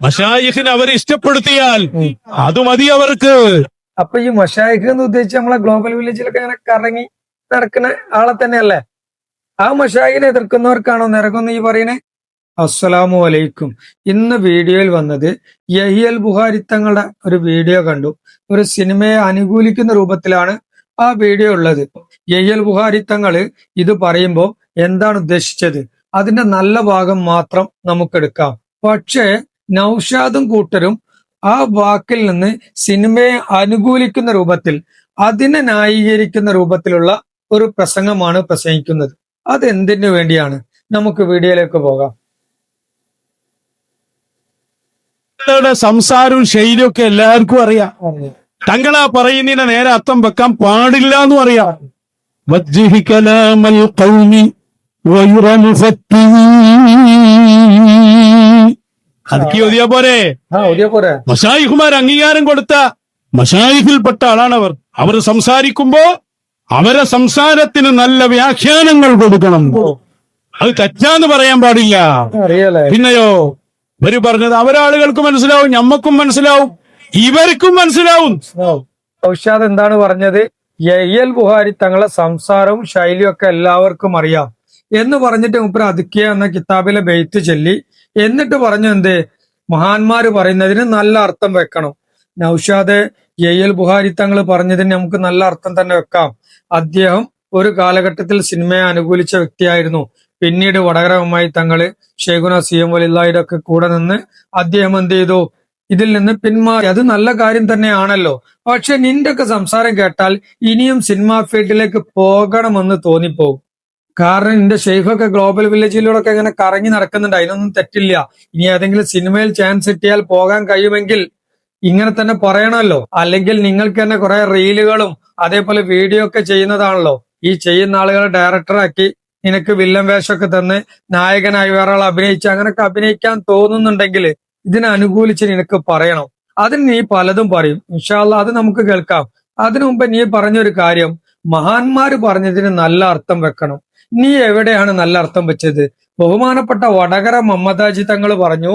മഷായിഖിനെ അവർ ഇഷ്ടപ്പെടുത്തിയാൽ അത് മതി അവർക്ക്. അപ്പൊ ഈ മഷായിഖ് എന്ന് ഉദ്ദേശിച്ച് നമ്മളെ ഗ്ലോബൽ വില്ലേജിലൊക്കെ അങ്ങനെ കറങ്ങി നടക്കുന്ന ആളെ തന്നെയല്ലേ? ആ മഷായിഖിനെ എതിർക്കുന്നവർക്കാണോ നിരകൊന്ന് ഈ പറയണേ അസ്സലാമു അലൈക്കും. ഇന്ന് വീഡിയോയിൽ വന്നത് യഹിയൽ ബുഹാരി തങ്ങളുടെ ഒരു വീഡിയോ കണ്ടു. ഒരു സിനിമയെ അനുകൂലിക്കുന്ന രൂപത്തിലാണ് ആ വീഡിയോ ഉള്ളത്. യഹിയൽ ബുഹാരി തങ്ങൾ ഇത് പറയുമ്പോൾ എന്താണ് ഉദ്ദേശിച്ചത്? അതിന്റെ നല്ല ഭാഗം മാത്രം നമുക്കെടുക്കാം. പക്ഷേ നൌഷാദും കൂട്ടരും ആ വാക്കിൽ നിന്ന് സിനിമയെ അനുകൂലിക്കുന്ന രൂപത്തിൽ അതിനെ ന്യായീകരിക്കുന്ന രൂപത്തിലുള്ള ഒരു പ്രസംഗമാണ് പ്രസംഗിക്കുന്നത്. അത് എന്തിനു വേണ്ടിയാണ്? നമുക്ക് വീഡിയോയിലേക്ക് പോകാം. തങ്ങളുടെ സംസാരവും ശൈലിയും ഒക്കെ എല്ലാവർക്കും അറിയാം. തങ്ങളാ പറയുന്നതിനെ നേരെ അർത്ഥം വെക്കാൻ പാടില്ല എന്ന് അറിയാം. വജ്ജിഹി കലാമൽ ഖൗമി വയുറ മുഫത്തി. അതൊക്കെ ഓതിയാ പോരെ? മഷായിഹുമാർ അംഗീകാരം കൊടുത്ത മഷായിഹിൽപ്പെട്ട ആളാണ് അവർ അവർ സംസാരിക്കുമ്പോ അവരെ സംസാരത്തിന് നല്ല വ്യാഖ്യാനങ്ങൾ കൊടുക്കണം. അത് തെറ്റാന്ന് പറയാൻ പാടില്ല. പിന്നെയോ ഇവർ പറഞ്ഞത് അവരാളുകൾക്ക് മനസ്സിലാവും ഞമ്മക്കും മനസ്സിലാവും ഇവർക്കും മനസ്സിലാവും. ഔഷാദ് എന്താണ് പറഞ്ഞത്? എയ്യൽ ബുഹാരി തങ്ങളെ സംസാരവും ശൈലിയും ഒക്കെ എല്ലാവർക്കും അറിയാം. എന്ന് പറഞ്ഞിട്ട് മുപ്പര അതുക്കിയ എന്ന കിതാബിലെ ബെയ്ത്ത് ചൊല്ലി എന്നിട്ട് പറഞ്ഞു എന്ത്? മഹാന്മാര് പറയുന്നതിന് നല്ല അർത്ഥം വെക്കണം. നൌഷാദ് യയ്യൽ ബുഹാരി തങ്ങൾ പറഞ്ഞതിന് നമുക്ക് നല്ല അർത്ഥം തന്നെ വെക്കാം. അദ്ദേഹം ഒരു കാലഘട്ടത്തിൽ സിനിമയെ അനുകൂലിച്ച വ്യക്തിയായിരുന്നു. പിന്നീട് വടകരവുമായി തങ്ങൾ ഷെയ്ഖുന സി എം ഒക്കെ കൂടെ നിന്ന് അദ്ദേഹം എന്ത് ചെയ്തു? ഇതിൽ നിന്ന് പിന്മാറി. അത് നല്ല കാര്യം തന്നെയാണല്ലോ. പക്ഷെ നിന്റെ ഒക്കെ സംസാരം കേട്ടാൽ ഇനിയും സിനിമാ ഫീൽഡിലേക്ക് പോകണമെന്ന് തോന്നിപ്പോകും. കാരണം എന്റെ ഷെയ്ഖൊക്കെ ഗ്ലോബൽ വില്ലേജിലൂടെ ഇങ്ങനെ കറങ്ങി നടക്കുന്നുണ്ട്. അതിനൊന്നും തെറ്റില്ല. ഇനി ഏതെങ്കിലും സിനിമയിൽ ചാൻസ് കിട്ടിയാൽ പോകാൻ കഴിയുമെങ്കിൽ ഇങ്ങനെ തന്നെ പറയണമല്ലോ. അല്ലെങ്കിൽ നിങ്ങൾക്ക് തന്നെ കുറെ റീലുകളും അതേപോലെ വീഡിയോ ഒക്കെ ചെയ്യുന്നതാണല്ലോ. ഈ ചെയ്യുന്ന ആളുകളെ ഡയറക്ടറാക്കി നിനക്ക് വില്ലൻ വേഷമൊക്കെ തന്ന് നായകനായി വേറെ ആൾ അഭിനയിച്ച് അങ്ങനെയൊക്കെ അഭിനയിക്കാൻ തോന്നുന്നുണ്ടെങ്കിൽ ഇതിനെ അനുകൂലിച്ച് നിനക്ക് പറയണം. അതിന് നീ പലതും പറയും. ഇൻഷാല്ല അത് നമുക്ക് കേൾക്കാം. അതിനു മുമ്പ് നീ പറഞ്ഞൊരു കാര്യം. മഹാന്മാര് പറഞ്ഞതിന് നല്ല അർത്ഥം വെക്കണം. നീ എവിടെയാണ് നല്ല അർത്ഥം വെച്ചത്? ബഹുമാനപ്പെട്ട വടകര മമ്മദാജി തങ്ങൾ പറഞ്ഞു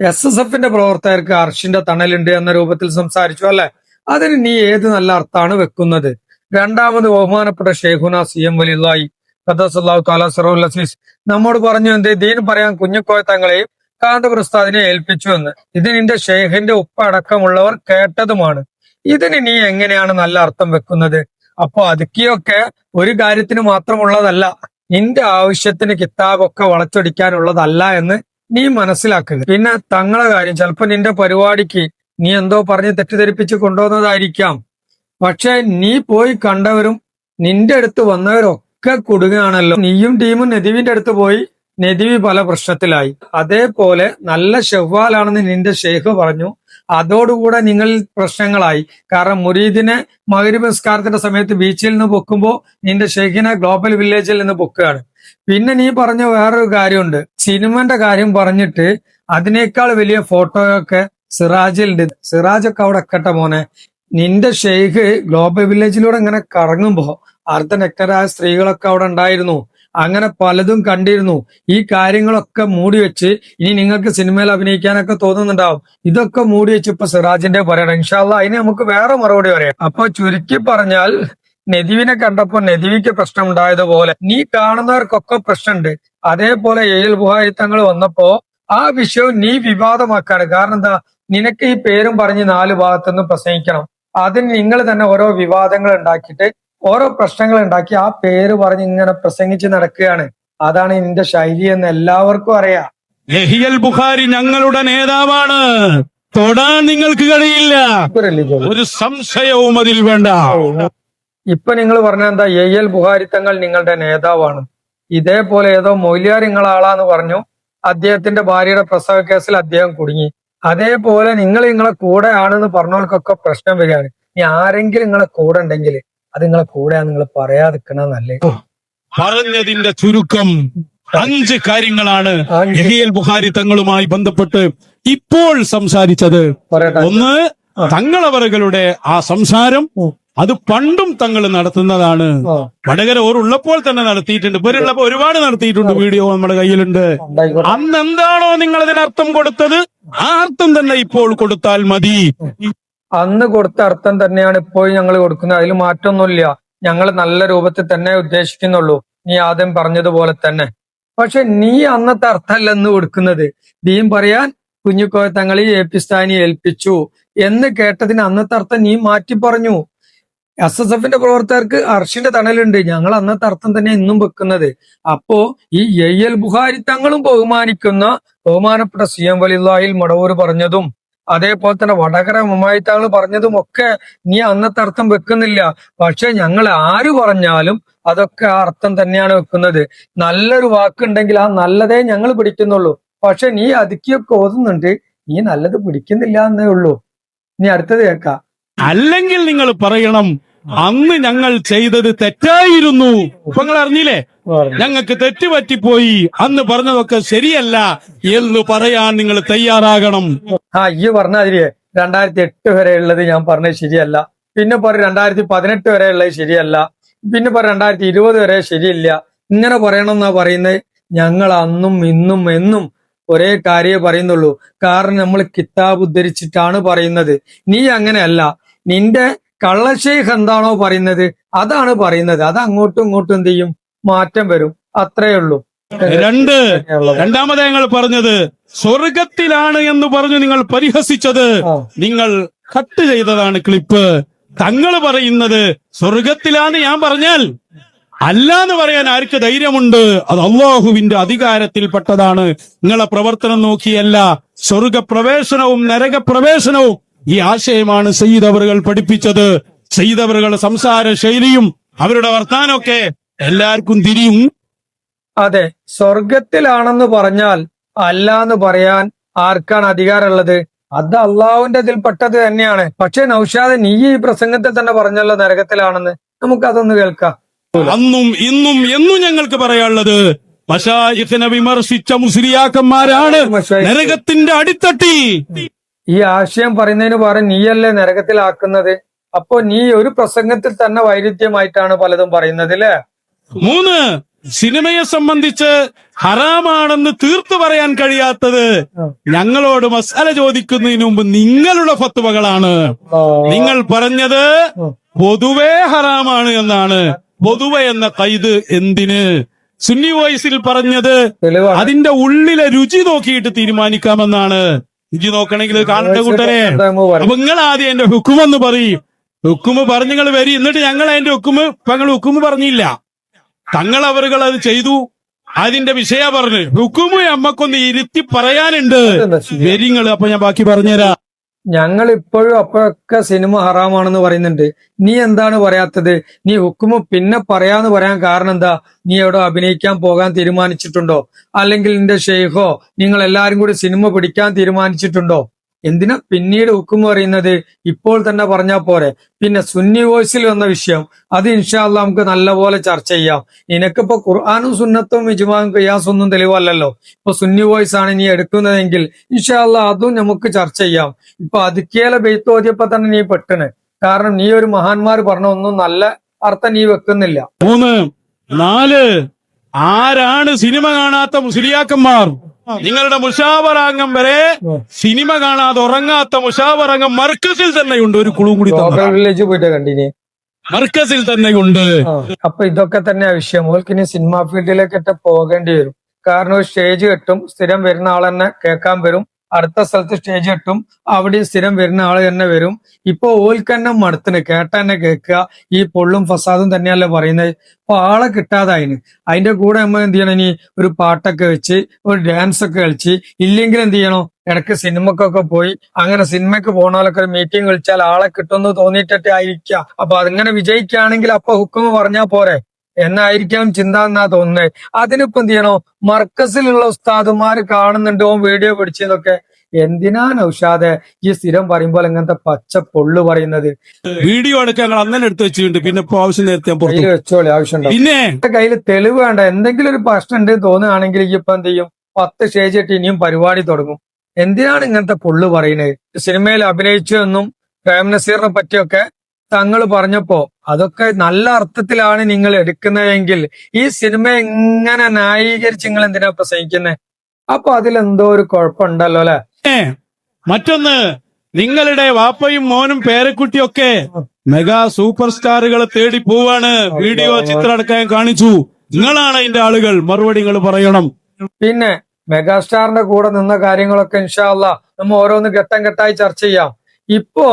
എസ് എസ് എഫിന്റെ പ്രവർത്തകർക്ക് അർഷിന്റെ തണലുണ്ട് എന്ന രൂപത്തിൽ സംസാരിച്ചു അല്ലെ? അതിന് നീ ഏത് നല്ല അർത്ഥമാണ് വെക്കുന്നത്? രണ്ടാമത് ബഹുമാനപ്പെട്ട ഷെയ്ഖുന സി എം വലിയ ഖദ്ദസല്ലാഹു നമ്മോട് പറഞ്ഞു എന്ത്? ദീൻ പറയാൻ കുഞ്ഞുക്കോയ തങ്ങളെയും കാന്തപ്രസ്താദിനെ ഏൽപ്പിച്ചു എന്ന്. ഇത് നിന്റെ ഷെയ്ഖിന്റെ ഉപ്പടക്കമുള്ളവർ കേട്ടതുമാണ്. ഇതിന് നീ എങ്ങനെയാണ് നല്ല അർത്ഥം വെക്കുന്നത്? അപ്പൊ അതുക്കിയൊക്കെ ഒരു കാര്യത്തിന് മാത്രമുള്ളതല്ല നിന്റെ ആവശ്യത്തിന് കിതാബൊക്കെ വളച്ചൊടിക്കാനുള്ളതല്ല എന്ന് നീ മനസ്സിലാക്കുക. പിന്നെ തങ്ങളെ കാര്യം ചിലപ്പോ നിന്റെ പരിപാടിക്ക് നീ എന്തോ പറഞ്ഞ് തെറ്റിദ്ധരിപ്പിച്ച് കൊണ്ടുവന്നതായിരിക്കാം. പക്ഷെ നീ പോയി കണ്ടവരും നിന്റെ അടുത്ത് വന്നവരൊക്കെ കുടുങ്ങുകയാണല്ലോ നീയും ടീമും നെതിവിന്റെ അടുത്ത് പോയി നെതിവി പല പ്രശ്നത്തിലായി. അതേപോലെ നല്ല ഷെവ്വാലാണെന്ന് നിന്റെ ഷെയ്ഖ് പറഞ്ഞു. അതോടുകൂടെ നിങ്ങൾ പ്രശ്നങ്ങളായി. കാരണം മുരീദിനെ മകരീബ് നിസ്കാരത്തിന്റെ സമയത്ത് ബീച്ചിൽ നിന്ന് പൊക്കുമ്പോൾ നിന്റെ ഷെയ്ഖിനെ ഗ്ലോബൽ വില്ലേജിൽ നിന്ന് പൊക്കുകയാണ് പിന്നെ നീ പറഞ്ഞ വേറൊരു കാര്യമുണ്ട്. സിനിമന്റെ കാര്യം പറഞ്ഞിട്ട് അതിനേക്കാൾ വലിയ ഫോട്ടോയൊക്കെ സിറാജിലുണ്ട്. സിറാജൊക്കെ അവിടെ എക്കട്ടെ മോനെ. നിന്റെ ഷെയ്ഖ് ഗ്ലോബൽ വില്ലേജിലൂടെ ഇങ്ങനെ കറങ്ങുമ്പോ അർദ്ധനഗ്നരായ സ്ത്രീകളൊക്കെ അവിടെ ഉണ്ടായിരുന്നു. അങ്ങനെ പലതും കണ്ടിരുന്നു. ഈ കാര്യങ്ങളൊക്കെ മൂടി വെച്ച് ഇനി നിങ്ങൾക്ക് സിനിമയിൽ അഭിനയിക്കാനൊക്കെ തോന്നുന്നുണ്ടാവും. ഇതൊക്കെ മൂടി വെച്ച് ഇപ്പൊ സിറാജിന്റെ പറയണം. ഇൻഷാല്ല അതിന് നമുക്ക് വേറെ മറുപടി പറയാം. അപ്പൊ ചുരുക്കി പറഞ്ഞാൽ നെതിവിനെ കണ്ടപ്പോ നെതിവിക്ക് പ്രശ്നം ഉണ്ടായതുപോലെ നീ കാണുന്നവർക്കൊക്കെ പ്രശ്നമുണ്ട്. അതേപോലെ ഏൽ ബുഹാരി തങ്ങൾ വന്നപ്പോ ആ വിഷയം നീ വിവാദമാക്കാണ്. കാരണം എന്താ? നിനക്ക് ഈ പേരും പറഞ്ഞ് നാല് ഭാഗത്തുനിന്ന് പ്രസംഗിക്കണം. അതിന് നിങ്ങൾ തന്നെ ഓരോ വിവാദങ്ങൾ ഉണ്ടാക്കിയിട്ട് ഓരോ പ്രശ്നങ്ങൾ ഉണ്ടാക്കി ആ പേര് പറഞ്ഞ് ഇങ്ങനെ പ്രസംഗിച്ച് നടക്കുകയാണ്. അതാണ് ഇതിന്റെ ശൈലി എന്ന് എല്ലാവർക്കും അറിയാം. ലഹിയൽ ബുഖാരി ഞങ്ങളുടെ നേതാവാണ്. തൊടാൻ നിങ്ങൾക്ക് കഴിയില്ല. ഒരു സംശയവും അതിൽ വേണ്ട. ഇപ്പൊ നിങ്ങൾ പറഞ്ഞ എന്താ? എൽ ബുഹാരി തങ്ങൾ നിങ്ങളുടെ നേതാവാണ്. ഇതേപോലെ ഏതോ മൊയ്ലിയാർ നിങ്ങളെ ആളാന്ന് പറഞ്ഞു. അദ്ദേഹത്തിന്റെ ഭാര്യയുടെ പ്രസവ കേസിൽ അദ്ദേഹം കുടുങ്ങി. അതേപോലെ നിങ്ങൾ നിങ്ങളെ കൂടെ ആണെന്ന് പറഞ്ഞവർക്കൊക്കെ പ്രശ്നം വരികയാണ്. ഇനി ആരെങ്കിലും നിങ്ങളെ കൂടെ ഉണ്ടെങ്കിൽ അത് നിങ്ങളെ കൂടെയാണ് നിങ്ങൾ പറയാതിരിക്കണ നല്ലേ? പറഞ്ഞതിന്റെ ചുരുക്കം അഞ്ച് കാര്യങ്ങളാണ് ബുഹാരി യഹിയൽ തങ്ങളുമായി ബന്ധപ്പെട്ട് ഇപ്പോൾ സംസാരിച്ചത്. ഒന്ന് തങ്ങളവറുകളുടെ ആ സംസാരം അത് പണ്ടും തങ്ങൾ നടത്തുന്നതാണ്. വടകര ഓറുള്ളപ്പോൾ തന്നെ നടത്തിയിട്ടുണ്ട്. ഇവരുള്ളപ്പോ ഒരുപാട് നടത്തിയിട്ടുണ്ട് വീഡിയോ നമ്മുടെ കയ്യിലുണ്ട്. അന്ന് എന്താണോ നിങ്ങൾ അതിനർത്ഥം കൊടുത്തത്? ആ അർത്ഥം തന്നെ ഇപ്പോൾ കൊടുത്താൽ മതി. അന്ന് കൊടുത്ത അർത്ഥം തന്നെയാണ് ഇപ്പോഴും ഞങ്ങൾ കൊടുക്കുന്നത്. അതിൽ മാറ്റമൊന്നുമില്ല ഞങ്ങൾ നല്ല രൂപത്തിൽ തന്നെ ഉദ്ദേശിക്കുന്നുള്ളൂ. നീ ആദ്യം പറഞ്ഞതുപോലെ തന്നെ. പക്ഷെ നീ അന്നത്തെ അർത്ഥമല്ല എന്ന് കൊടുക്കുന്നത്. നീയും പറയാൻ കുഞ്ഞുക്കോയ തങ്ങളെ ഏപ്പിസ്ഥാനി ഏൽപ്പിച്ചു എന്ന് കേട്ടതിന് അന്നത്തെ അർത്ഥം നീ മാറ്റി പറഞ്ഞു എസ് എസ് എഫിന്റെ പ്രവർത്തകർക്ക് അർഷിന്റെ തണലുണ്ട്. ഞങ്ങൾ അന്നത്തെ അർത്ഥം തന്നെ ഇന്നും വെക്കുന്നത്. അപ്പോ ഈ എ എൽ ബുഹാരി തങ്ങളും ബഹുമാനിക്കുന്ന ബഹുമാനപ്പെട്ട സി എം വലില്ലാഹിൽ മടവൂർ പറഞ്ഞതും അതേപോലെ തന്നെ വടകര മുമായിത്താങ്ങൾ തങ്ങൾ പറഞ്ഞതും ഒക്കെ നീ അന്നത്തെ അർത്ഥം വെക്കുന്നില്ല. പക്ഷെ ഞങ്ങൾ ആര് പറഞ്ഞാലും അതൊക്കെ ആ അർത്ഥം തന്നെയാണ് വെക്കുന്നത്. നല്ലൊരു വാക്കുണ്ടെങ്കിൽ ആ നല്ലതേ ഞങ്ങൾ പിടിക്കുന്നുള്ളൂ. പക്ഷെ നീ അതുക്കിയൊക്കെ ഓതുന്നുണ്ട്. നീ നല്ലത് പിടിക്കുന്നില്ല എന്നേ ഉള്ളൂ. നീ അടുത്തത് കേൾക്കാം. അല്ലെങ്കിൽ നിങ്ങൾ പറയണം അന്ന് ഞങ്ങൾ ചെയ്തത് തെറ്റായിരുന്നു. നിങ്ങൾ അറിഞ്ഞില്ലേ? ഞങ്ങൾക്ക് തെറ്റുപറ്റിപ്പോയി. അന്ന് പറഞ്ഞതൊക്കെ ശരിയല്ല എന്ന് പറയാൻ നിങ്ങൾ തയ്യാറാകണം. ആ ഈ പറഞ്ഞാതിരിയെ രണ്ടായിരത്തി എട്ട് വരെ ഉള്ളത് ഞാൻ പറഞ്ഞത് ശരിയല്ല. പിന്നെ പറയും രണ്ടായിരത്തി പതിനെട്ട് വരെ ഉള്ളത് ശരിയല്ല. പിന്നെ പറയും രണ്ടായിരത്തി ഇരുപത് വരെ ശരിയില്ല. ഇങ്ങനെ പറയണം എന്നാ പറയുന്നത്. ഞങ്ങൾ അന്നും ഇന്നും എന്നും ഒരേ കാര്യമേ പറയുന്നുള്ളൂ. കാരണം നമ്മൾ കിതാബ് ഉദ്ധരിച്ചിട്ടാണ് പറയുന്നത്. നീ അങ്ങനെയല്ല. നിന്റെ കള്ളശേഖ് എന്താണോ പറയുന്നത്? അതാണ് പറയുന്നത്. അത് അങ്ങോട്ടും ഇങ്ങോട്ടും എന്ത് ചെയ്യും? മാറ്റം വരും. അത്രേ ഉള്ളൂ. രണ്ട്. രണ്ടാമത് ഞങ്ങൾ പറഞ്ഞത് സ്വർഗത്തിലാണ് എന്ന് പറഞ്ഞു നിങ്ങൾ പരിഹസിച്ചത്. നിങ്ങൾ കട്ട് ചെയ്തതാണ് ക്ലിപ്പ്. തങ്ങൾ പറയുന്നത് സ്വർഗത്തിലാന്ന് ഞാൻ പറഞ്ഞാൽ അല്ല എന്ന് പറയാൻ ആർക്ക് ധൈര്യമുണ്ട്? അത് അള്ളാഹുവിന്റെ അധികാരത്തിൽപ്പെട്ടതാണ്. നിങ്ങളെ പ്രവർത്തനം നോക്കിയല്ല സ്വർഗപ്രവേശനവും നരകപ്രവേശനവും ഈ ആശയമാണ് സയ്യിദ് അവറുകൾ പഠിപ്പിച്ചത്. സയ്യിദ് അവറുകളുടെ സംസാര ശൈലിയും അവരുടെ വർത്താനമൊക്കെ എല്ലാവർക്കും തിരിയും. അതെ സ്വർഗത്തിലാണെന്ന് പറഞ്ഞാൽ അല്ല എന്ന് പറയാൻ ആർക്കാണ് അധികാരമുള്ളത്? അത് അള്ളാഹുവിന്റെ ഇതിൽപ്പെട്ടത് തന്നെയാണ്. പക്ഷെ നൌഷാദ് നീ ഈ പ്രസംഗത്തിൽ തന്നെ പറഞ്ഞല്ലോ നരകത്തിലാണെന്ന്. നമുക്ക് അതൊന്ന് കേൾക്കാം. അന്നും ഇന്നും എന്നും ഞങ്ങൾക്ക് പറയാനുള്ളത് മഷായിഖിനെ വിമർശിച്ച മുസ്ലിയാക്കന്മാരാണ് നരകത്തിന്റെ അടിത്തട്ടി. ഈ ആശയം പറയുന്നതിന് പകരം നീയല്ലേ നരകത്തിലാക്കുന്നത്? അപ്പോ നീ ഒരു പ്രസംഗത്തിൽ തന്നെ വൈരുദ്ധ്യമായിട്ടാണ് പലതും പറയുന്നത് അല്ലേ? മൂന്ന് സിനിമയെ സംബന്ധിച്ച് ഹറാമാണെന്ന് തീർത്തു പറയാൻ കഴിയാത്തത് ഞങ്ങളോട് മസാല ചോദിക്കുന്നതിന് മുമ്പ് നിങ്ങളുടെ ഫത്തുവകളാണ്. നിങ്ങൾ പറഞ്ഞത് പൊതുവേ ഹറാമാണ് എന്നാണ്. പൊതുവെ എന്ന കൈത് എന്തിന്? സുന്നി വോയിസിൽ പറഞ്ഞത് അതിന്റെ ഉള്ളിലെ രുചി നോക്കിയിട്ട് തീരുമാനിക്കാമെന്നാണ്. രുചി നോക്കണമെങ്കിൽ കാണട്ടെ കൂട്ടരെ. അപ്പൊ നിങ്ങൾ ആദ്യം എന്റെ ഹുക്കുമെന്ന് പറയും. ഹുക്കുമ് പറഞ്ഞു നിങ്ങൾ വരി. എന്നിട്ട് ഞങ്ങൾ അതിന്റെ ഹുക്കുമ് ഇപ്പൊ ഞങ്ങൾ ഹുക്കുമ് പറഞ്ഞില്ല. തങ്ങൾ അവരുകൾ അത് ചെയ്തു. അതിന്റെ വിഷയ പറഞ്ഞു. ഹുക്കുമു അമ്മക്കൊന്ന് ഇരുത്തി പറയാനുണ്ട്? വരിങ്ങൾ അപ്പൊ ഞാൻ ബാക്കി പറഞ്ഞുതരാം. ഞങ്ങൾ ഇപ്പോഴും അപ്പോഴൊക്കെ സിനിമ ഹറാമാണെന്ന് പറയുന്നുണ്ട്. നീ എന്താണ് പറയാത്തത്? നീ ഹുക്കുമ പിന്നെ പറയാന്ന് പറയാൻ കാരണം എന്താ? നീ എവിടെ അഭിനയിക്കാൻ പോകാൻ തീരുമാനിച്ചിട്ടുണ്ടോ? അല്ലെങ്കിൽ നിന്റെ ഷെയ്ഖോ നിങ്ങൾ എല്ലാരും കൂടി സിനിമ പിടിക്കാൻ തീരുമാനിച്ചിട്ടുണ്ടോ? എന്തിനാ പിന്നീട് ഹുക്കും പറയുന്നത്? ഇപ്പോൾ തന്നെ പറഞ്ഞാൽ പോരെ. പിന്നെ സുന്നി വോയിസിൽ വന്ന വിഷയം അത് ഇൻഷാല്ല നമുക്ക് നല്ലപോലെ ചർച്ച ചെയ്യാം. നിനക്കിപ്പോ ഖുർആാനും സുന്നത്തും വിജുമാനും കയ്യാസൊന്നും തെളിവല്ലല്ലോ. ഇപ്പൊ സുന്നി വോയിസ് ആണ് നീ എടുക്കുന്നതെങ്കിൽ ഇൻഷാല്ല അതും നമുക്ക് ചർച്ച ചെയ്യാം. ഇപ്പൊ അതുക്കേല ബെയ്ത്ത് ഓതിയപ്പോ തന്നെ നീ പെട്ടണ് കാരണം നീ ഒരു മഹാന്മാർ പറഞ്ഞ ഒന്നും നല്ല അർത്ഥം നീ വെക്കുന്നില്ല. മൂന്ന് നാല് ആരാണ് സിനിമ കാണാത്ത മുസ്ലിയാക്കന്മാർ? നിങ്ങളുടെ മുഷാവറാംഗം വരെ സിനിമ കാണാതെ ഉറങ്ങാത്ത മുഷാവറാംഗം മർക്കസിൽ തന്നെയുണ്ട് ഒരു കുളു കൂടി വില്ലേജ് പോയിട്ട് കണ്ടിനി? മർക്കസിൽ തന്നെയുണ്ട്. അപ്പൊ ഇതൊക്കെ തന്നെ വിഷയം. ഓൾക്ക് ഇനി സിനിമാ ഫീൽഡിലേക്കൊക്കെ പോകേണ്ടി വരും. കാരണം ഒരു സ്റ്റേജ് കെട്ടും സ്ഥിരം വരുന്ന ആളെന്നെ കേൾക്കാൻ വരും. അടുത്ത സ്ഥലത്ത് സ്റ്റേജ് കെട്ടും അവിടെ സ്ഥിരം വരുന്ന ആൾ തന്നെ വരും. ഇപ്പൊ ഓൽക്കന്നെ മടുത്തിന് കേട്ട തന്നെ കേൾക്കുക ഈ പൊള്ളും ഫസാദും തന്നെയല്ലേ പറയുന്നത്. അപ്പൊ ആളെ കിട്ടാതായിന്. അതിന്റെ കൂടെ നമ്മൾ എന്ത് ചെയ്യണം ഇനി? ഒരു പാട്ടൊക്കെ വെച്ച് ഒരു ഡാൻസ് ഒക്കെ കളിച്ച് ഇല്ലെങ്കിൽ എന്ത് ചെയ്യണോ? ഇടയ്ക്ക് സിനിമക്കൊക്കെ പോയി അങ്ങനെ സിനിമയ്ക്ക് പോണാലൊക്കെ ഒരു മീറ്റിംഗ് കളിച്ചാൽ ആളെ കിട്ടുമെന്ന് തോന്നിയിട്ടേ ആയിരിക്കാം. അപ്പൊ അതിങ്ങനെ വിജയിക്കുകയാണെങ്കിൽ അപ്പൊ ഹുക്കുമ് പറഞ്ഞാൽ പോരെ. എന്നായിരിക്കാം ചിന്ത എന്നാ തോന്നുന്നത്. അതിനിപ്പോ എന്ത് ചെയ്യണോ? മർക്കസിലുള്ള ഉസ്താദുമാര് കാണുന്നുണ്ടോ. വീഡിയോ പിടിച്ചതൊക്കെ എന്തിനാ നൗഷാദ് ഈ സ്ഥിരം പറയുമ്പോൾ ഇങ്ങനത്തെ പച്ച പൊള്ളു പറയുന്നത്? വീഡിയോ എടുക്കാൻ ഞങ്ങൾ അങ്ങനെ എടുത്ത് വെച്ചിട്ടുണ്ട്. പിന്നെ ഇപ്പൊ ആവശ്യം നേരത്തെ കയ്യിൽ വെച്ചോളി ആവശ്യമുണ്ടോ? പിന്നെ? കയ്യിൽ തെളിവ് വേണ്ട. എന്തെങ്കിലും ഒരു പ്രശ്നം ഉണ്ട് തോന്നുകയാണെങ്കിൽ ഈ ഇപ്പൊ എന്ത് ചെയ്യും? പത്ത് സ്റ്റേജ് ഇട്ട് ഇനിയും പരിപാടി തുടങ്ങും. എന്തിനാണ് ഇങ്ങനത്തെ പൊള്ളു പറയുന്നത്? സിനിമയിൽ അഭിനയിച്ചു എന്നും പ്രേം നസീറിനെ പറ്റിയൊക്കെ തങ്ങൾ പറഞ്ഞപ്പോ അതൊക്കെ നല്ല അർത്ഥത്തിലാണ് നിങ്ങൾ എടുക്കുന്നതെങ്കിൽ ഈ സിനിമ എങ്ങനെ ന്യായീകരിച്ച് നിങ്ങൾ എന്തിനാ പ്രസംഗിക്കുന്നത് അപ്പൊ അതിലെന്തോ ഒരു കുഴപ്പമുണ്ടല്ലോ അല്ലെ? ഏ, മറ്റൊന്ന് നിങ്ങളുടെ വാപ്പയും മോനും പേരക്കുട്ടിയൊക്കെ മെഗാ സൂപ്പർ സ്റ്റാറുകളെ തേടി പോവാണ്. വീഡിയോ ചിത്രം അടക്കാൻ കാണിച്ചു. നിങ്ങളാണ് അതിന്റെ ആളുകൾ. മറുപടി നിങ്ങൾ പറയണം. പിന്നെ മെഗാസ്റ്റാറിന്റെ കൂടെ നിന്ന കാര്യങ്ങളൊക്കെ ഇൻഷാല്ല നമ്മ ഓരോന്ന് ഘട്ടം ഘട്ടമായി ചർച്ച ചെയ്യാം. ഇപ്പോ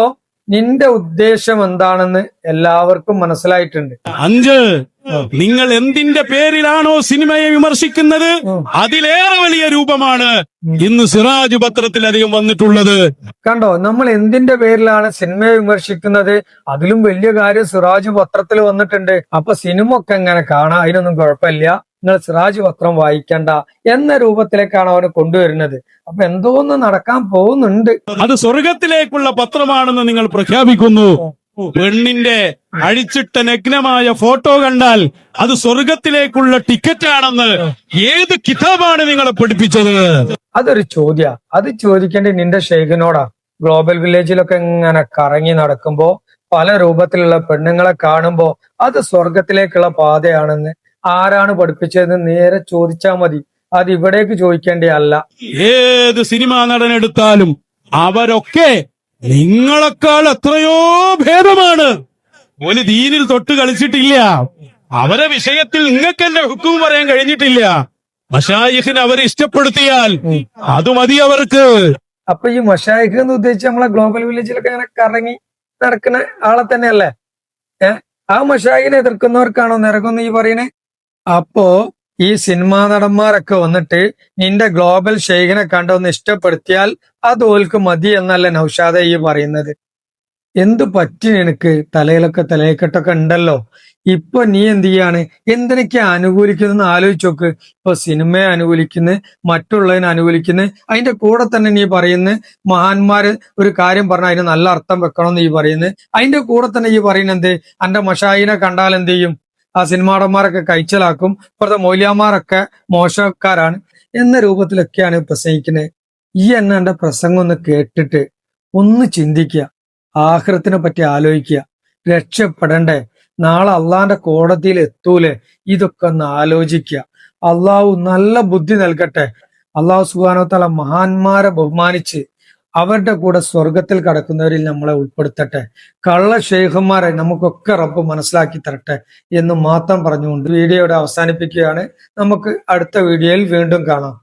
നിന്റെ ഉദ്ദേശം എന്താണെന്ന് എല്ലാവർക്കും മനസ്സിലായിട്ടുണ്ട്. അഞ്ച് നിങ്ങൾ എന്തിന്റെ പേരിലാണോ സിനിമയെ വിമർശിക്കുന്നത്? അതിലേറെ വലിയ രൂപമാണ് ഇന്ന് സിറാജ് പത്രത്തിൽ അധികം വന്നിട്ടുള്ളത്. കണ്ടോ നമ്മൾ എന്തിന്റെ പേരിലാണ് സിനിമയെ വിമർശിക്കുന്നത്? അതിലും വലിയ കാര്യം സിറാജ് പത്രത്തിൽ വന്നിട്ടുണ്ട്. അപ്പൊ സിനിമ ഒക്കെ എങ്ങനെ കാണാം? അതിനൊന്നും കുഴപ്പമില്ല. നിങ്ങൾ സിറാജ് പത്രം വായിക്കണ്ട എന്ന രൂപത്തിലേക്കാണ് അവനെ കൊണ്ടുവരുന്നത്. അപ്പൊ എന്തോന്ന് നടക്കാൻ പോകുന്നുണ്ട്. അത് സ്വർഗത്തിലേക്കുള്ള പത്രമാണെന്ന് നിങ്ങൾ പ്രഖ്യാപിക്കുന്നു. പെണ്ണിന്റെ അഴിച്ചിട്ട നഗ്നമായ ഫോട്ടോ കണ്ടാൽ അത് സ്വർഗത്തിലേക്കുള്ള ടിക്കറ്റ് ആണെന്ന് ഏത് കിതാബാണ് നിങ്ങളെ പഠിപ്പിച്ചത്? അതൊരു ചോദ്യ. അത് ചോദിക്കേണ്ട നിന്റെ ഷെയ്ഖിനോടാ. ഗ്ലോബൽ വില്ലേജിലൊക്കെ ഇങ്ങനെ കറങ്ങി നടക്കുമ്പോ പല രൂപത്തിലുള്ള പെണ്ണുങ്ങളെ കാണുമ്പോ അത് സ്വർഗത്തിലേക്കുള്ള പാതയാണെന്ന് ആരാണ് പഠിപ്പിച്ചതെന്ന് നേരെ ചോദിച്ചാൽ മതി. അത് ഇവിടേക്ക് ചോദിക്കേണ്ട അല്ല ഏത് സിനിമാ നടൻ എടുത്താലും അവരൊക്കെ നിങ്ങളെക്കാൾ എത്രയോ ഭേദമാണ്. ഒരു ദീനിൽ തൊട്ട് കളിച്ചിട്ടില്ല. അവരെ വിഷയത്തിൽ നിങ്ങൾക്ക് എന്റെ ഹുക്കും പറയാൻ കഴിഞ്ഞിട്ടില്ല. മഷായിഖിന് അവരെ ഇഷ്ടപ്പെടുത്തിയാൽ അത് മതി അവർക്ക്. അപ്പൊ ഈ മഷായിഖ് എന്ന് ഉദ്ദേശിച്ച് നമ്മളെ ഗ്ലോബൽ വില്ലേജിലൊക്കെ ഇങ്ങനെ കറങ്ങി നടക്കുന്ന ആളെ തന്നെയല്ലേ? ഏഹ് ആ മഷായിഖിനെ എതിർക്കുന്നവർക്കാണോ നിരകൊന്ന് ഈ പറയണേ അപ്പോ ഈ സിനിമാ നടന്മാരൊക്കെ വന്നിട്ട് നിന്റെ ഗ്ലോബൽ ഷെയ്ഖിനെ കണ്ടൊന്ന് ഇഷ്ടപ്പെടുത്തിയാൽ അത് ഓൽക്ക് മതി എന്നല്ല നൗഷാദ ഈ പറയുന്നത്. എന്ത് പറ്റി നിനക്ക്? തലയിലൊക്കെ തലയിക്കെട്ടൊക്കെ ഉണ്ടല്ലോ. ഇപ്പൊ നീ എന്ത് ചെയ്യാണ്? എന്തിനൊക്കെ അനുകൂലിക്കുന്നു ആലോചിച്ച് നോക്ക്. ഇപ്പൊ സിനിമയെ അനുകൂലിക്കുന്നു മറ്റുള്ളതിനെ അനുകൂലിക്കുന്നു. അതിന്റെ കൂടെ തന്നെ നീ പറയുന്നു മഹാന്മാര് ഒരു കാര്യം പറഞ്ഞാൽ അതിന് നല്ല അർത്ഥം വെക്കണം എന്ന് ഈ പറയുന്നു. അതിന്റെ കൂടെ തന്നെ ഈ പറയുന്നത് എന്ത്? അന്റെ മഷായിനെ കണ്ടാൽ എന്ത് ചെയ്യും? ആ സിനിമാടന്മാരൊക്കെ കഴിച്ചലാക്കും ഇപ്പോഴത്തെ മൗലിയാമാരൊക്കെ മോശക്കാരാണ് എന്ന രൂപത്തിലൊക്കെയാണ് പ്രസംഗിക്കുന്നത്. ഈ എന്നെ എന്റെ പ്രസംഗം ഒന്ന് കേട്ടിട്ട് ഒന്ന് ചിന്തിക്കുക. ആഹൃത്തിനെ പറ്റി ആലോചിക്കുക. രക്ഷപ്പെടണ്ടേ. നാളെ അള്ളാന്റെ കോടതിയിൽ എത്തൂലേ? ഇതൊക്കെ ഒന്ന് ആലോചിക്കുക. അള്ളാഹു നല്ല ബുദ്ധി നൽകട്ടെ. അള്ളാഹു സുബാനോത്തല മഹാന്മാരെ ബഹുമാനിച്ച് അവരുടെ കൂടെ സ്വർഗത്തിൽ കടക്കുന്നവരിൽ നമ്മളെ ഉൾപ്പെടുത്തട്ടെ. കള്ള ഷെയ്ഖന്മാരെ നമുക്കൊക്കെ റബ്ബ് മനസ്സിലാക്കി തരട്ടെ എന്ന് മാത്രം പറഞ്ഞുകൊണ്ട് വീഡിയോയുടെ അവസാനിപ്പിക്കുകയാണ്. നമുക്ക് അടുത്ത വീഡിയോയിൽ വീണ്ടും കാണാം.